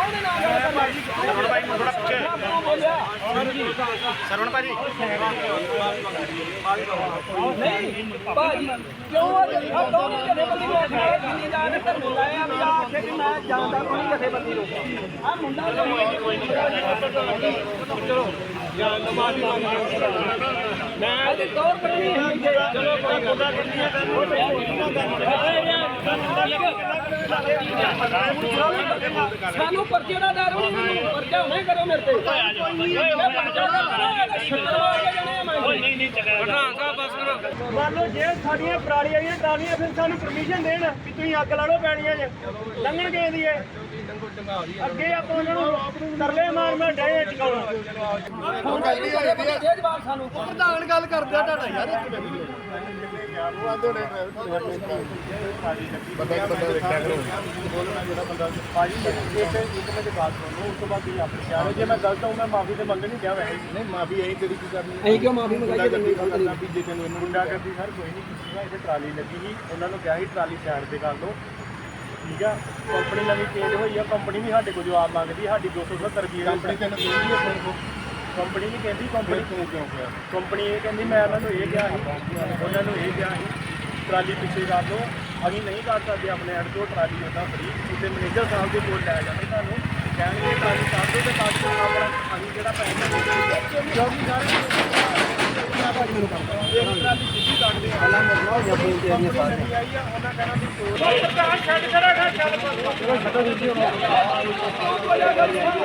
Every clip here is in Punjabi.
ਹੈ ਨਾਲ ਗੱਲ ਕਰਨਾ ਸਰਵਣ ਭਾਈ ਥੋੜਾ ਪਿੱਛੇ। ਸਰਵਣ ਭਾਜੀ। ਨਹੀਂ ਭਾਜੀ ਕਿਉਂ ਆ ਹੈ ਜਥੇਬੰਦੀ ਨੂੰ ਆਖਿਆ ਜਿੰਨੀ ਦਾ ਧਰਮ ਲਾਇਆ ਵੀ ਆ ਆਖੇ ਕਿ ਮੈਂ ਜਾਣਦਾ ਕੋਈ ਨਹੀਂ ਜਥੇਬੰਦੀ ਨੂੰ। ਆ ਮੁੰਡਾ ਨਹੀਂ ਚਲੋ ਤੋਂ ਮਾਫੀ ਮੈਂ ਤੇ ਤੌਰ ਕੱਢਣੀ ਹੈ ਕਿ ਚਲੋ ਕੋਈ ਮੁੰਡਾ ਕੱਢੀਆਂ ਸਾਨੂੰ ਪਰਚੇ ਦਾ ਡਰ ਨਹੀਂ, ਪਰਚਾ ਹੁਣੇ ਕਰੋ ਮੇਰੇ ਤੇ। ਮੈਂ ਪਰਚਾ ਕਰਨਾ ਸ਼ੁੱਕਰਵਾਰ ਕੇ ਪ੍ਰਧਾਨ ਸਾਹਿਬ ਬਸ ਕਰੋ ਮੰਨ ਲਓ ਜੇ ਸਾਡੀਆਂ ਪਰਾਲੀਆਂ ਦੀਆਂ ਟਰਾਲੀਆਂ ਫਿਰ ਸਾਨੂੰ ਪਰਮਿਸ਼ਨ ਦੇਣ ਵੀ ਤੁਸੀਂ ਅੱਗ ਲਾ ਲਓ ਪੈਣੀਆਂ 'ਚ ਲੰਘਣ ਗਏ ਦੀ ਹੈ ਅੱਗੇ ਆਪਾਂ ਉਹਨਾਂ ਨੂੰ ਤਰਲੇ ਮਾਰ ਮਾਰ ਡਏ ਟਿਕਾਉਣਾ ਹੁਣ ਗੱਲ ਨਹੀਂ ਹੋਈ ਦੀ ਹੈ ਜਵਾਬ ਸਾਨੂੰ ਪ੍ਰਧਾਨ ਗੱਲ ਕਰਦਾ ਤੁਹਾਡਾ ਯਾਰ ਇੱਕ ਮਿੰਟ ਉਹ ਆਂਦੇ ਨੇ ਬੰਦਾ ਬੰਦਾ ਵੇਖਿਆ ਕਰੋ ਭਾਜੀ ਇੱਕ ਇੱਕ ਮਿੰਟ ਬਾਤ ਸੁਣੋ। ਉਸ ਤੋਂ ਬਾਅਦ ਤੁਸੀਂ ਆਪਣੇ ਖਿਆਲ ਜੇ ਮੈਂ ਗਲਤ ਹਾਂ ਮੈਂ ਮਾਫੀ ਤੇ ਮੰਗਣੀ ਕਿਹਾ ਵੈਸੇ। ਨਹੀਂ ਮਾਫੀ ਐਂ ਤੇਰੀ ਕੀ ਕਰਨੀ? ਅਸੀਂ ਕਿਉਂ ਮਾਫੀ ਮੰਗਾਈਏ ਗੁੰਡਾਗਰਦੀ ਕਰਨਾ ਵੀ ਜੇ ਤੈਨੂੰ ਇਹਨੂੰ ਗੁੰਡਾ ਕਰਦੀ ਸਰ ਕੋਈ ਨਹੀਂ ਕੀਤੀ ਨਾ ਇੱਥੇ ਟਰਾਲੀ ਲੱਗੀ ਸੀ ਉਹਨਾਂ ਨੂੰ ਕਿਹਾ ਸੀ ਟਰਾਲੀ ਸਾਈਡ ਤੇ ਕਰ ਲਓ। ਠੀਕ ਆ ਕੰਪਨੀ ਨਵੀਂ ਚੇਂਜ ਹੋਈ ਆ ਕੰਪਨੀ ਵੀ ਸਾਡੇ ਕੋਲ ਜਵਾਬ ਮੰਗਦੀ ਸਾਡੀ 270 ਰੁਪਏ ਕੰਪਨੀ ਤੈਨੂੰ ਕਹਿੰਦੀ ਫਿਰ ਕੰਪਨੀ ਨਹੀਂ ਕਹਿੰਦੀ ਕੰਪਨੀ ਤੂੰ ਕਿਉਂ ਕਿਹਾ? ਕੰਪਨੀ ਇਹ ਕਹਿੰਦੀ ਮੈਂ ਉਹਨਾਂ ਨੂੰ ਇਹ ਕਿਹਾ ਸੀ ਉਹਨਾਂ ਨੂੰ ਇਹ ਕਿਹਾ ਸੀ ਟਰਾਲੀ ਪਿੱਛੇ ਕਰ ਲਓ। ਅਸੀਂ ਨਹੀਂ ਕਰ ਸਕਦੇ ਆਪਣੇ ਐਡ ਤੋਂ ਟਰਾਲੀ ਉਹਦਾ ਫਰੀ ਉੱਤੇ ਮੈਨੇਜਰ ਸਾਹਿਬ ਦੇ ਕੋਲ ਲੈ ਜਾਣਾ ਤੁਹਾਨੂੰ ਕਹਿਣਗੇ ਟਰਾਲੀ ਕਰ ਦਿਓ ਤੇ ਕਰ ਦਿਓ ਆਪਣਾ ਅਸੀਂ ਜਿਹੜਾ ਪੈਸਾ ਜੋ ਵੀ ਸਾਰੇ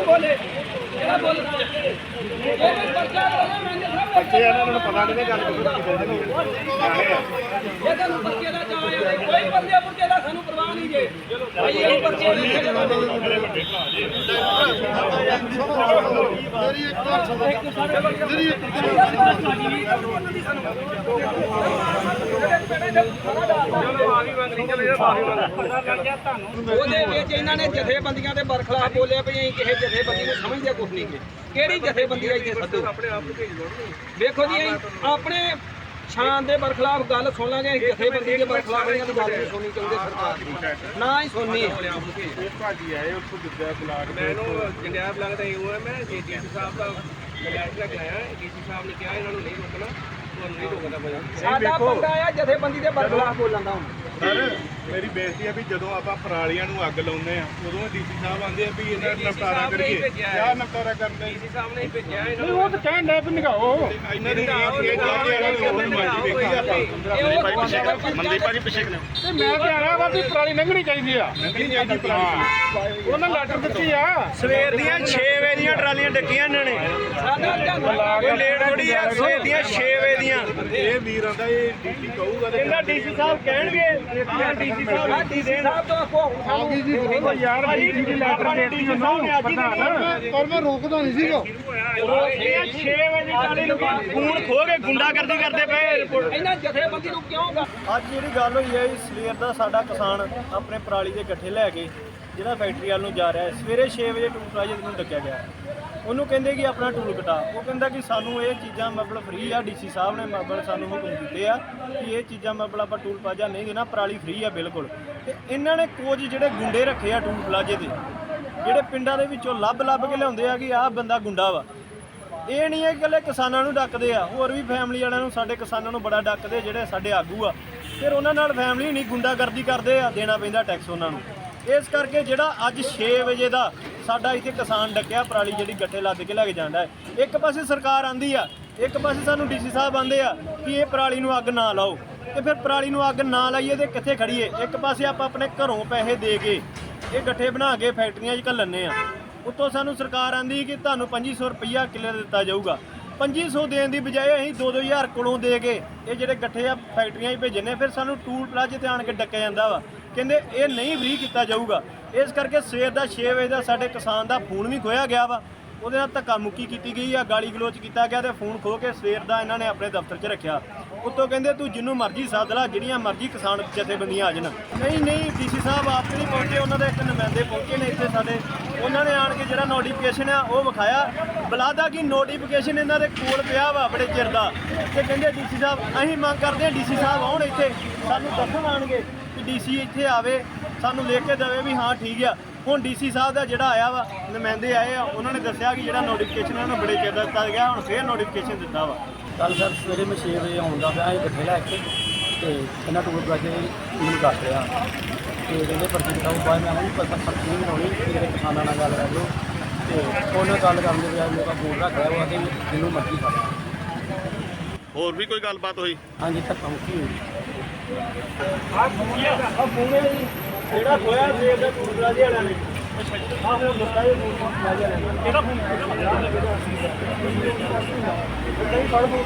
ਬੋਲੇ ਇਹਦਾ ਬੋਲ ਇਹ ਪਰਚਾ ਹੋਣਾ ਮੈਂ ਬੱਚੇ ਇਹਨਾਂ ਨੂੰ ਪਤਾ ਨਹੀਂ ਗੱਲ ਕਿੱਥੇ ਚੱਲਦੀ ਨੇ ਇਹ ਤੁਹਾਨੂੰ ਪਰਚੇ ਦਾ ਚਾਹ ਹੈ ਕੋਈ ਬੰਦੇ ਪੁਰਚੇ ਦਾ ਸਾਨੂੰ ਪਰਵਾਹ ਨਹੀਂ ਜੇ। ਭਾਈ ਇਹ ਪਰਚੇ ਲਿਖੇ ਮੇਰੀ ਇੱਕ ਵਾਰ ਸੁਣੋ ਮੇਰੀ ਇੱਕ ਉਹਦੇ ਵਿੱਚ ਇਹਨਾਂ ਨੇ ਜਥੇਬੰਦੀਆਂ ਦੇ ਬਰਖਲਾਫ ਬੋਲਿਆ ਵੀ ਅਸੀਂ ਕਿਸੇ ਜਥੇਬੰਦੀ ਨੂੰ ਸਮਝਦੇ ਕੁਝ ਨਹੀਂ ਕਿ ਕਿਹੜੀ ਜਥੇਬੰਦੀ ਆ ਇੱਥੇ ਸੱਦੋ ਦੇਖੋ ਜੀ ਅਸੀਂ ਆਪਣੇ ਸ਼ਾਨ ਦੇ ਬਰਖਲਾਫ ਗੱਲ ਸੁਣ ਲਾਂਗੇ ਅਸੀਂ ਜਥੇਬੰਦੀ ਦੇ ਬਰਖਲਾਫ ਇਹਨਾਂ ਦੀ ਗੱਲ ਨਹੀਂ ਸੁਣਨੀ ਚਾਹੁੰਦੇ ਸਰਕਾਰ ਦੀ। ਨਾ ਹੀ ਸੁਣਨੀ ਇਹ ਭਾਜੀ ਆਏ ਉੱਥੋਂ ਦੂਜਾ ਬਲਾਕ ਦੇ ਮੈਨੂੰ ਜੰਡਿਆਬ ਲੱਗਦਾ ਇਹ ਹੋਇਆ ਮੈਂ ਡੀਸੀ ਸਾਹਿਬ ਦਾ ਲੈ ਆਇਆ ਡੀਸੀ ਸਾਹਿਬ ਨੇ ਕਿਹਾ ਇਹਨਾਂ ਨੂੰ ਨਹੀਂ ਰੋਕਣਾ। ਸਾਡਾ ਬੰਦਾ ਆ ਜਥੇਬੰਦੀ ਦੇ ਬਰਖਲਾਫ ਬੋਲਣ ਦਾ ਹੁਣ। ਸਰ ਮੇਰੀ ਬੇਨਤੀ ਹੈ ਵੀ ਜਦੋਂ ਆਪਾਂ ਪਰਾਲੀਆਂ ਨੂੰ ਅੱਗ ਲਾਉਂਦੇ ਆ ਉਦੋਂ ਡੀਸੀ ਸਾਹਿਬ ਆਂਦੇ ਆ ਵੀ ਇਹਨਾਂ ਦਾ ਨਿਪਟਾਰਾ ਕਰੀਏ। ਕਿਆ ਨਿਪਟਾਰਾ ਕਰਦੇ ਡੀਸੀ ਸਾਹਿਬ ਨੇ ਹੀ ਭੇਜਿਆ ਇਹਨਾਂ ਉਹ ਤਾਂ ਕਹਿਣ ਡੈ ਵੀ ਨਿਗਾਓ ਇਹਨਾਂ ਦੀ ਇਹ ਇਹ ਜਾ ਕੇ ਇਹਨਾਂ ਨੂੰ ਹੋਰ ਮਾਜੀ ਵੇਖੀ ਆਪਾਂ। ਮਨਦੀਪ ਭਾਜੀ ਪਿੱਛੇ ਤੇ ਮੈਂ ਤੇ ਆਇਆ ਵਾ ਵੀ ਪਰਾਲੀ ਲੰਘਣੀ ਚਾਹੀਦੀ ਆ। ਨਹੀਂ ਚਾਹੀਦੀ ਪਰਾਲੀ। ਉਹਨਾਂ ਲੈਟਰ ਦਿੱਤੀ ਆ। ਸਵੇਰ ਦੀਆਂ 6 ਵਜੇ ਦੀਆਂ ਟਰਾਲੀਆਂ ਡੱਕੀਆਂ ਇਹਨਾਂ ਨੇ। ਕੋਈ ਲੇਟ ਥੋੜੀ ਆ ਸਵੇਰ ਦੀਆਂ 6 ਵਜੇ ਦੀਆਂ। ਇਹ ਵੀਰਾਂ ਦਾ ਇਹ ਡੀਸੀ ਕਹੂਗਾ ਤੇ ਇਹਦਾ ਡੀਸੀ ਸਾਹਿਬ ਕਹਿਣਗੇ। ਪਰ ਮੈਂ ਰੋਕਦਾ ਨਹੀਂ ਸੀਗਾ ਖੂਨ ਖੋ ਕੇ ਗੁੰਡਾਗਰਦੀ ਕਰਦੇ ਪਏ ਇਹਨਾਂ ਜਥੇਬੰਦੀ ਨੂੰ ਕਿਉਂ ਅੱਜ ਜਿਹੜੀ ਗੱਲ ਹੋਈ ਹੈ ਸਵੇਰ ਦਾ ਸਾਡਾ ਕਿਸਾਨ ਆਪਣੇ ਪਰਾਲੀ ਦੇ ਗੱਠੇ ਲੈ ਕੇ ਜਿਹੜਾ ਫੈਕਟਰੀ ਵੱਲ ਨੂੰ ਜਾ ਰਿਹਾ ਹੈ। ਸਵੇਰੇ 6 ਵਜੇ ਟੂਲ ਪਲਾਜ਼ੇ ਨੂੰ ਲੱਗਿਆ ਗਿਆ ਉਹਨੂੰ ਕਹਿੰਦੇ ਕਿ ਆਪਣਾ ਟੂਲ ਕਟਾ। ਉਹ ਕਹਿੰਦਾ ਕਿ ਸਾਨੂੰ ਇਹ ਚੀਜ਼ਾਂ ਮਤਲਬ ਫ੍ਰੀ ਆ, ਡੀਸੀ ਸਾਹਿਬ ਨੇ ਮਤਲਬ ਸਾਨੂੰ ਹੁਕਮ ਦਿੱਤੇ ਆ ਕਿ ਇਹ ਚੀਜ਼ਾਂ ਮਤਲਬ ਆਪਾਂ ਟੂਲ ਪਲਾਜ਼ਾ ਨਹੀਂ ਦੇਣਾ, ਪਰਾਲੀ ਫ੍ਰੀ ਆ ਬਿਲਕੁਲ। ਤੇ ਇਹਨਾਂ ਨੇ ਕੁਝ ਜਿਹੜੇ ਗੁੰਡੇ ਰੱਖੇ ਆ ਟੂਲ ਪਲਾਜ਼ੇ ਦੇ, ਜਿਹੜੇ ਪਿੰਡਾਂ ਦੇ ਵਿੱਚੋਂ ਲੱਭ ਲੱਭ ਕੇ ਲਿਆਉਂਦੇ ਆ ਕਿ ਆਹ ਬੰਦਾ ਗੁੰਡਾ ਵਾ। ਇਹ ਨਹੀਂ ਹੈ ਕਿ ਇਕੱਲੇ ਕਿਸਾਨਾਂ ਨੂੰ ਡੱਕਦੇ ਆ, ਹੋਰ ਵੀ ਫੈਮਿਲੀ ਵਾਲਿਆਂ ਨੂੰ, ਸਾਡੇ ਕਿਸਾਨਾਂ ਨੂੰ ਬੜਾ ਡੱਕਦੇ ਜਿਹੜੇ ਸਾਡੇ ਆਗੂ ਆ। ਫਿਰ ਉਹਨਾਂ ਨਾਲ ਫੈਮਿਲੀ ਨਹੀਂ ਗੁੰਡਾਗਰਦੀ ਕਰਦੇ ਆ, ਦੇਣਾ ਪੈਂਦਾ ਟੈਕਸ ਉਹਨਾਂ ਨੂੰ। ਇਸ ਕਰਕੇ ਜਿਹੜਾ ਅੱਜ 6 ਵਜੇ ਦਾ ਸਾਡਾ ਇੱਥੇ ਕਿਸਾਨ ਡੱਕਿਆ, ਪਰਾਲੀ ਜਿਹੜੀ ਗੱਠੇ ਲੱਦ ਕੇ ਲੈ ਕੇ ਜਾਂਦਾ ਹੈ। ਇੱਕ ਪਾਸੇ ਸਰਕਾਰ ਆਂਦੀ ਆ, ਇੱਕ ਪਾਸੇ ਸਾਨੂੰ ਡੀਸੀ ਸਾਹਿਬ ਆਂਦੇ ਆ ਕਿ ਇਹ ਪਰਾਲੀ ਨੂੰ ਅੱਗ ਨਾ ਲਾਓ। ਤੇ ਫਿਰ ਪਰਾਲੀ ਨੂੰ ਅੱਗ ਨਾ ਲਾਈਏ ਤੇ ਕਿੱਥੇ ਖੜੀਏ? ਇੱਕ ਪਾਸੇ ਆਪਾਂ ਆਪਣੇ ਘਰੋਂ ਪੈਸੇ ਦੇ ਕੇ ਇਹ ਗੱਠੇ ਬਣਾ ਕੇ ਫੈਕਟਰੀਆਂ 'ਚ ਘੱਲਣੇ ਆ। ਉੱਤੋਂ ਸਾਨੂੰ ਸਰਕਾਰ ਆਂਦੀ ਕਿ ਤੁਹਾਨੂੰ 2500 ਰੁਪਈਆ ਕਿੱਲੇ ਦਿੱਤਾ ਜਾਊਗਾ। 2500 ਦੇਣ ਦੀ ਬਜਾਏ ਅਸੀਂ 2-2000 ਕੋਲੋਂ ਦੇ ਕੇ ਇਹ ਜਿਹੜੇ ਗੱਠੇ ਆ ਫੈਕਟਰੀਆਂ 'ਚ ਭੇਜਣੇ ਫਿਰ ਸਾਨੂੰ ਟੂਲ ਪਲਾਜ਼ੇ ਤੇ ਆਣ ਕੇ ਡੱਕਿਆ ਜਾਂਦਾ ਵਾ। ਕਹਿੰਦੇ ਇਹ ਨਹੀਂ ਫ੍ਰੀ ਕੀਤਾ ਜਾਊਗਾ। ਇਸ ਕਰਕੇ ਸਵੇਰ ਦਾ 6 ਵਜੇ ਦਾ ਸਾਡੇ ਕਿਸਾਨ ਦਾ ਫੋਨ ਵੀ ਖੋਇਆ ਗਿਆ ਵਾ। ਉਹਦੇ ਨਾਲ ਧੱਕਾ ਮੁੱਕੀ ਕੀਤੀ ਗਈ ਆ, ਗਾਲੀ ਗਲੋਚ ਕੀਤਾ ਗਿਆ ਤੇ ਫੋਨ ਖੋ ਕੇ ਸਵੇਰ ਦਾ ਇਹਨਾਂ ਨੇ ਆਪਣੇ ਦਫ਼ਤਰ 'ਚ ਰੱਖਿਆ। ਉੱਤੋਂ ਕਹਿੰਦੇ, ਤੂੰ ਜਿੰਨੂੰ ਮਰਜ਼ੀ ਸੱਦ ਲਾ, ਜਿਹੜੀਆਂ ਮਰਜ਼ੀ ਕਿਸਾਨ ਜਥੇਬੰਦੀਆਂ ਆ ਜਾਣ। ਨਹੀਂ ਨਹੀਂ, ਡੀਸੀ ਸਾਹਿਬ ਆਪ ਨਹੀਂ ਪਹੁੰਚੇ, ਉਹਨਾਂ ਦੇ ਇੱਕ ਨੁਮਾਇੰਦੇ ਪਹੁੰਚੇ ਨੇ ਇੱਥੇ ਸਾਡੇ। ਉਹਨਾਂ ਨੇ ਆਣ ਕੇ ਜਿਹੜਾ ਨੋਟੀਫਿਕੇਸ਼ਨ ਆ, ਉਹ ਵਿਖਾਇਆ। ਬਲਾਦਾ ਕਿ ਨੋਟੀਫਿਕੇਸ਼ਨ ਇਹਨਾਂ ਦੇ ਕੋਲ ਪਿਆ ਵਾ ਬੜੇ ਚਿਰ ਦਾ। ਤੇ ਕਹਿੰਦੇ, ਡੀਸੀ ਸਾਹਿਬ, ਅਸੀਂ ਮੰਗ ਕਰਦੇ ਹਾਂ, ਡੀਸੀ ਸਾਹਿਬ ਆਉਣ ਇੱਥੇ, ਸਾਨੂੰ ਦੱਸਣ ਆਣਗੇ ਕਿ ਡੀਸੀ ਇੱਥੇ ਆਵੇ। ਸਾਨੂੰ ਲਿਖ ਕੇ ਦੇਵੇ ਵੀ ਹਾਂ ਠੀਕ ਆ। ਹੁਣ ਡੀਸੀ ਸਾਹਿਬ ਦਾ ਜਿਹੜਾ ਆਇਆ ਵਾ ਨੁਮਾਇੰਦੇ ਆਏ ਆ ਉਹਨਾਂ ਨੇ ਦੱਸਿਆ ਕਿ ਜਿਹੜਾ ਨੋਟੀਫਿਕੇਸ਼ਨ ਇਹਨਾਂ ਨੂੰ ਬੜੇ ਚਿਰ ਦਾ ਦਿੱਤਾ ਗਿਆ ਹੁਣ ਫੇਰ ਨੋਟੀਫਿਕੇਸ਼ਨ ਦਿੱਤਾ ਵਾ। ਕੱਲ ਸਰ ਸਵੇਰੇ ਮੈਂ 6 ਵਜੇ ਆਉਂਦਾ ਪਿਆ ਇਹ ਗੱਠੇ ਲੈ ਕੇ ਤੇ ਇਹਨਾਂ ਟੂਲ ਪਲਾਜ਼ੇ ਮੈਨੂੰ ਦੱਸ ਰਿਹਾ ਤੇ ਕਹਿੰਦੇ ਪਰਚੀ ਦਿਖਾਓ ਬਾਅਦ ਮੈਂ ਆਵਾਂਗੀ ਪਰ ਪਰਚੀ ਨਹੀਂ ਬਣਾਉਣੀ ਮੇਰੇ ਕਿਸਾਨਾਂ ਨਾਲ ਗੱਲ ਕਰ ਲਓ। ਤੇ ਉਹਨਾਂ ਗੱਲ ਕਰਨ ਦੇ ਬਜਾਏ ਮੇਰੇ ਕੋਲ ਫੋਨ ਰੱਖ ਰਿਹਾ ਉਹ ਕਿ ਜਿਹਨੂੰ ਮਰਜ਼ੀ ਕਰ ਹੋਰ ਵੀ ਕੋਈ ਗੱਲਬਾਤ ਹੋਈ? ਹਾਂਜੀ ਧੱਕਾ ਮੁੱਕੀ ਹੋਈ। ਆ ਫੋਨੇ ਜਿਹੜਾ ਹੋਇਆ ਸੇਬ ਦਾ ਟੂਲ ਪਲਾਜ਼ੇ ਵਾਲਿਆਂ ਨੇ। ਆ ਹੁਣ ਦੱਸਿਆ ਇਹ ਟੂਲ ਪਲਾਜ਼ੇ ਵਾਲਿਆਂ ਨੇ। ਕਿਹੜਾ ਫੋਨ ਨਹੀਂ ਪੜ ਫੋਨ